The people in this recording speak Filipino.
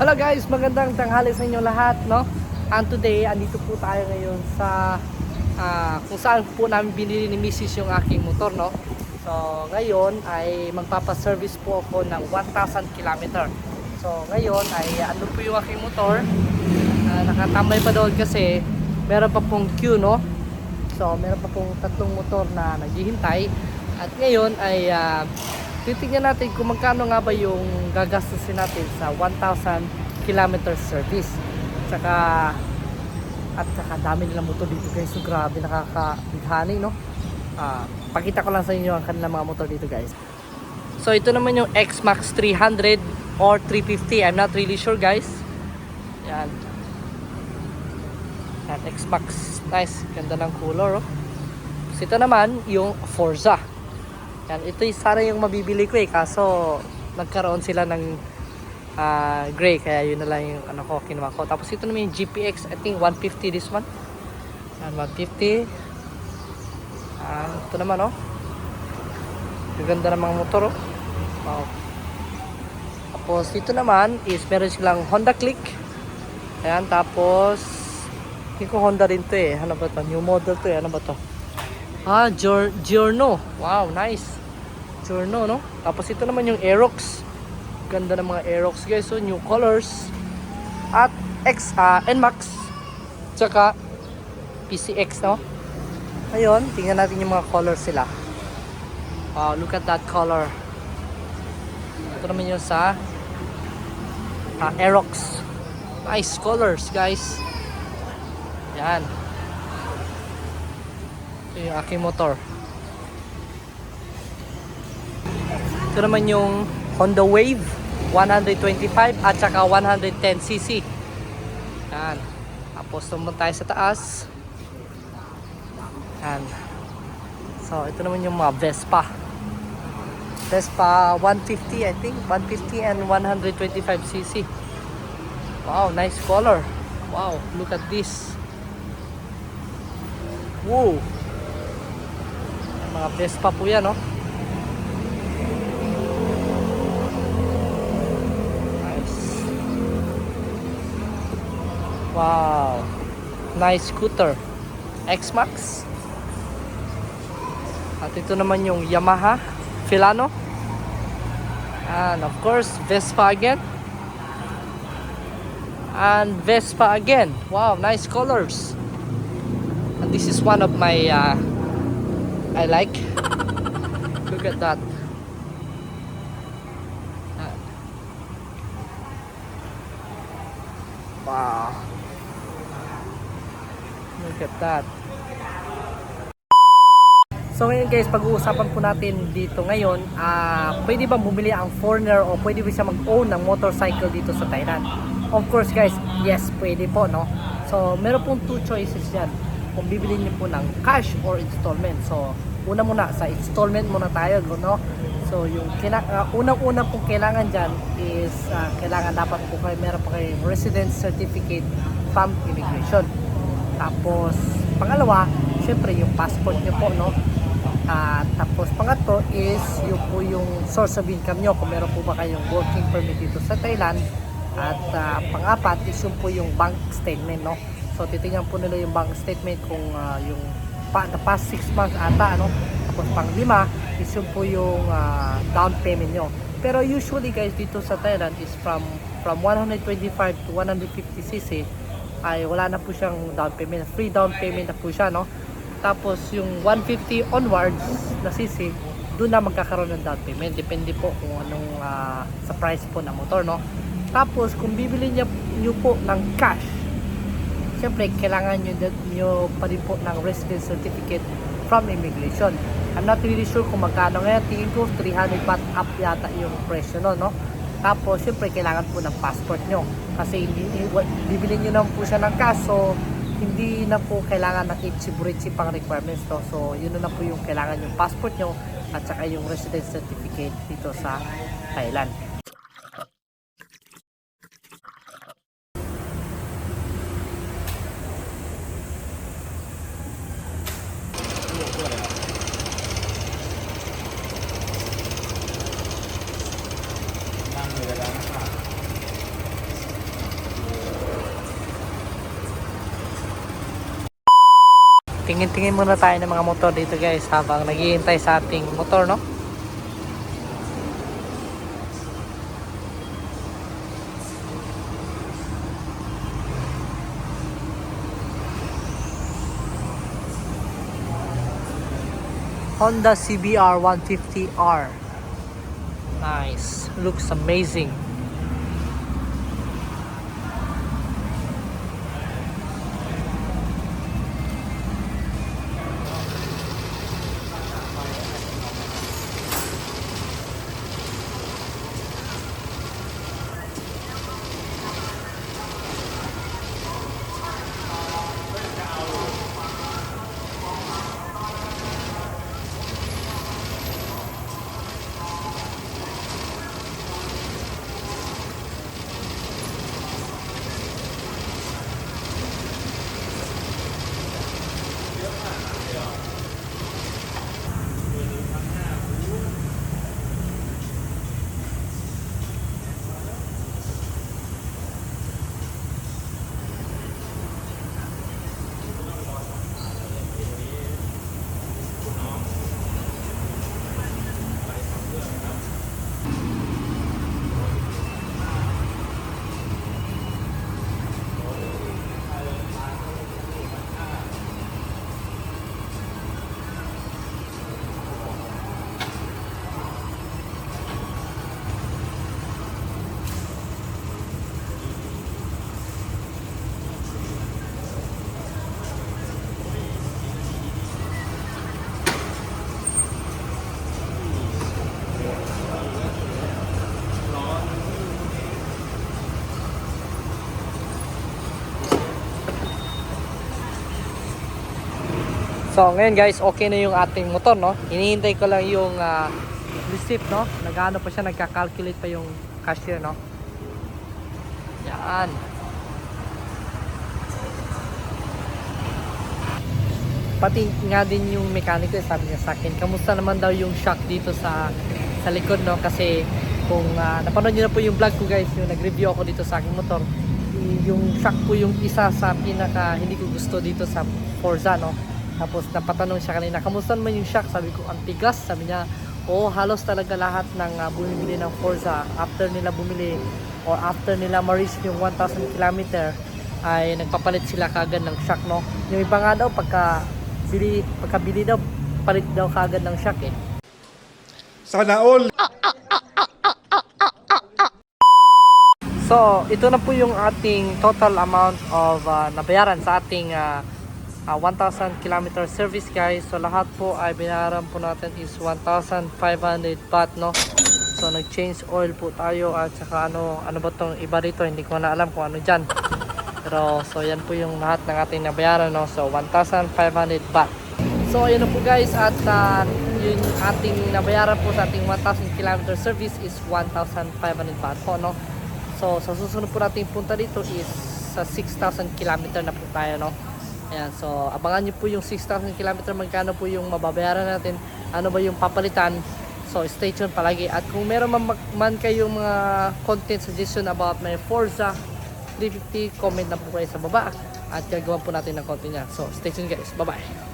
Hello guys, magandang tanghali sa inyo lahat, no? And today, andito po tayo ngayon sa ah, kung saan po namin binili ni Mrs. yung aking motor, no? So, ngayon ay magpapaservice po ako ng 1,000 km. So, ngayon ay ano po yung aking motor. Ah, nakatambay pa doon kasi meron pa pong queue, no? So, meron pa pong tatlong motor na naghihintay. At ngayon ay ah, titingnan natin kung magkano nga ba yung gagastusin natin sa 1,000 kilometer service. Tsaka at saka dami nilang motor dito guys. So grabe nakakabighani no. Ah, pakita ko lang sa inyo ang kanilang mga motor dito guys. So ito naman yung X-Max 300 or 350. I'm not really sure guys. Yan. Yan X-Max. Nice. Ganda ng color oh. Tapos ito naman yung Forza. Yan, ito yung sana yung mabibili ko eh. Kaso, nagkaroon sila ng ah, gray. Kaya yun na lang yung ano ko, kinuha ko. Tapos ito naman yung GPX. I think 150 this one. Yan, 150. Ah, ito naman oh. Ganda ng mga motor oh. Wow. Tapos dito naman is meron silang Honda Click. Ayan, tapos hindi ko Honda rin to eh. Ano ba to? New model to eh. Ano ba to? Ah, Gior Giorno. Wow, nice. Giorno, no? Tapos ito naman yung Aerox. Ganda ng mga Aerox, guys. So, new colors. At X, ah, NMAX. Tsaka, PCX, no? Ayun, tingnan natin yung mga colors sila. Wow, look at that color. Ito naman yung sa ah, Aerox. Nice colors, guys. Yan. Ito yung aking motor. Ito naman yung Honda Wave 125 at saka 110cc. Yan. Tapos naman tayo sa taas. Yan. So, ito naman yung mga Vespa. Vespa 150 I think. 150 and 125cc. Wow, nice color. Wow, look at this. May mga Vespa po yan, no? Wow! Nice scooter. X-Max. At ito naman yung Yamaha Filano. And of course, Vespa again. And Vespa again. Wow, nice colors. And this is one of my uh, I like. Look at that. Look at that. So ngayon guys, pag-uusapan po natin dito ngayon, ah pwede ba bumili ang foreigner o pwede ba siya mag-own ng motorcycle dito sa Thailand? Of course guys, yes, pwede po, no? So meron pong two choices yan. Kung bibili niyo po ng cash or installment. So una muna, sa installment muna tayo, no? So yung ah, unang-una pong kailangan dyan is ah, kailangan dapat po kayo, meron po kayo residence certificate from immigration. Tapos, pangalawa, syempre yung passport nyo po, no? At tapos pangatlo is yung po yung source of income nyo kung meron po ba kayong working permit dito sa Thailand. At ah, pang-apat is yung po yung bank statement no? So titingnan po nila yung bank statement kung ah, yung pa, the past 6 months ata ano? Tapos pang-lima is yung po yung ah, down payment nyo pero usually guys dito sa Thailand is from from 125 to 150cc ay wala na po siyang down payment free down payment na po siya no tapos yung 150 onwards na CC, doon na magkakaroon ng down payment. Depende po kung anong ah, sa price po ng motor, no? Tapos kung bibili niya niyo po ng cash, syempre kailangan niyo, niyo pa rin po ng residence certificate from immigration. I'm not really sure kung magkano ngayon. Tingin ko 300 baht up yata yung presyo no, no? Tapos syempre kailangan po ng passport nyo. Kasi bibili nyo naman po siya ng cash. So, hindi na po kailangan ng Ichiburitsi pang requirements to. So, yun na, na po yung kailangan yung passport nyo at saka yung residence certificate dito sa Thailand. Tingin-tingin muna tayo ng mga motor dito guys habang naghihintay sa ating motor no. Honda CBR 150R. Nice. Looks amazing. So ngayon guys, okay na yung ating motor no. Hinihintay ko lang yung ah, receipt no. Nagano pa siya, nagka-calculate pa yung cashier no. Yan. Pati nga din yung mekaniko, sabi niya sa akin, kamusta naman daw yung shock dito sa sa likod no kasi kung ah, napanood niyo na po yung vlog ko guys, yung nag-review ako dito sa aking motor, yung shock po yung isa sa pinaka hindi ko gusto dito sa Forza no. Tapos napatanong siya kanina, kamusta naman yung shock? Sabi ko, ang tigas. Sabi niya, oo, halos talaga lahat ng ah, bumibili ng Forza after nila bumili or after nila ma-reach yung 1,000 km ay nagpapalit sila kagad ng shock, no? Yung iba nga daw, pagka bili, pagkabili daw, palit daw kagad ng shock, eh. Sana all. So, ito na po yung ating total amount of ah, nabayaran sa ating ah, ah, 1,000 km service guys. So, lahat po ay binayaran po natin is 1,500 baht, no? So, nag-change oil po tayo at saka ano, ano ba tong iba dito? Hindi ko na alam kung ano dyan. Pero, so yan po yung lahat ng ating nabayaran, no? So, 1,500 baht. So, ayun po guys at ah, yung ating nabayaran po sa ating 1,000 km service is 1,500 baht po, no? So, sa susunod po nating punta dito is sa 6,000 km na po tayo, no? Ayan, so abangan nyo po yung 6,000 km magkano po yung mababayaran natin, ano ba yung papalitan. So, stay tuned palagi. At kung meron man, man kayong mga content suggestion about my Forza 350, comment na po kayo sa baba. At gagawa po natin ng content niya. So, stay tuned guys. Bye-bye.